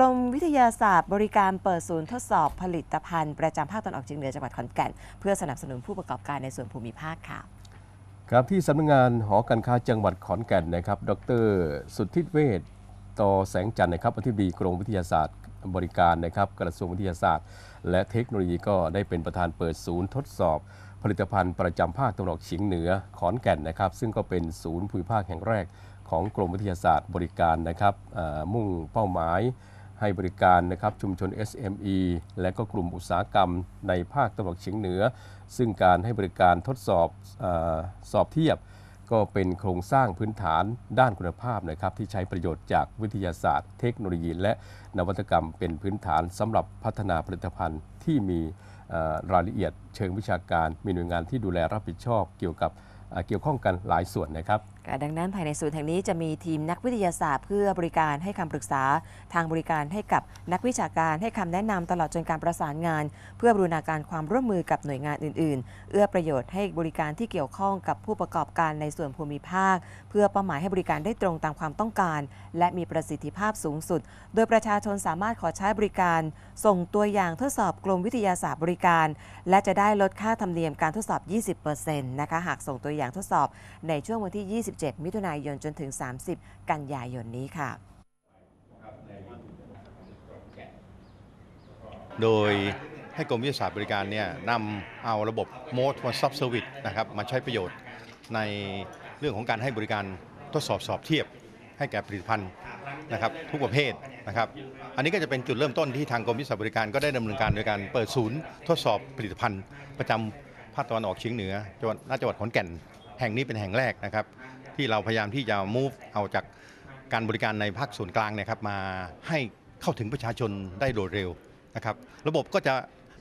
รมวิทยาศาสตร์บริการเปิดศูนย์ทดสอบผลิตภัณฑ์ ประจำภาคตะวันออกเฉียงเหนือจังหวัดขอนแก่น เพื่อสนับสนุนผู้ประกอบการในส่วนภูมิภาคค่ะ ครับที่สำนักงานหอการค้าจังหวัดขอนแก่นนะครับ ดร สุทธิเวชต่อแสงจันทร์นะครับอธิบดีกรมวิทยาศาสตร์บริการนะครับกระทรวงวิทยาศาสตร์ และเทคโนโลยีก็ได้เป็นประธานเปิดศูนย์ทดสอบ ผลิตภัณฑ์ประจำภาคตะวันออกเฉียงเหนือขอนแก่นนะครับ ซึ่งก็เป็นศูนย์ภูมิภาคแห่งแรกของกรมวิทยาศาสตร์บริการนะครับมุ่งเป้าหมาย ให้บริการนะครับชุมชน SME และก็กลุ่มอุตสาหกรรมในภาคตะวันออกเฉียงเหนือ ซึ่งการให้บริการทดสอบอสอบเทียบ ก็เป็นโครงสร้างพื้นฐานด้านคุณภาพนะครับที่ใช้ประโยชน์จากวิทยาศาสตร์ เทคโนโลยี และนวัตกรรมเป็นพื้นฐานสำหรับพัฒนาผลิตภัณฑ์ที่มีรายละเอียดเชิงวิชาการ มีหน่วยงานที่ดูแลรับผิดชอบเกี่ยวกับเกี่ยวข้องกันหลายส่วนนะครับ ดังนั้นภายในศูนย์แห่งนี้จะมีทีมนักวิทยาศาสตร์ เพื่อบริการให้คำปรึกษา ทางบริการให้กับนักวิชาการให้คำแนะนำตลอดจนการประสานงาน เพื่อบรูรณาการความร่วมมือกับหน่วยงานอื่น ๆ เอื้อประโยชน์ให้บริการที่เกี่ยวข้องกับผู้ประกอบการในส่วนภูมิภาค เพื่อเป้าหมายให้บริการได้ตรงตามความต้องการ และมีประสิทธิภาพสูงสุด โดยประชาชนสามารถขอใช้บริการ ส่งตัวอย่างทดสอบกรมวิทยาศาสตร์บริการ และจะได้ลดค่าธรรมเนียมการทดสอบ 20%นะคะหากส่งตัวอย่างทดสอบในช่วงวันที่27มิถุนายนจนถึง 30 กันยายนนี้ค่ะ โดยให้กรมวิทยาศาสตร์บริการเนี่ยนำเอาระบบ Mode One Stop Service นะครับมาใช้ประโยชน์ในเรื่องของการให้บริการทดสอบสอบเทียบให้แก่ผลิตภัณฑ์นะครับทุกประเภทนะครับอันนี้ก็จะเป็นจุดเริ่มต้นที่ทางกรมวิทยาศาสตร์บริการก็ได้ดำเนินการโดยการเปิดศูนย์ทดสอบผลิตภัณฑ์ ประจำภาคตะวันออกเฉียงเหนือจังหวัดณจังหวัดขอนแก่น แห่งนี้เป็นแห่งแรกนะครับ ที่เราพยายามที่จะ move เอาจากการบริการในภาคส่วนกลางเนี่ยครับมาให้เข้าถึงประชาชนได้โดยเร็วนะครับระบบก็จะ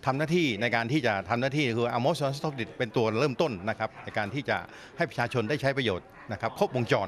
ทำหน้าที่ในการที่จะทำหน้าที่คือ a m o s o n Stop เป็นตัวเริ่มต้นนะครับในการที่จะให้ประชาชนได้ใช้ประโยชน์นะครับครบวงจร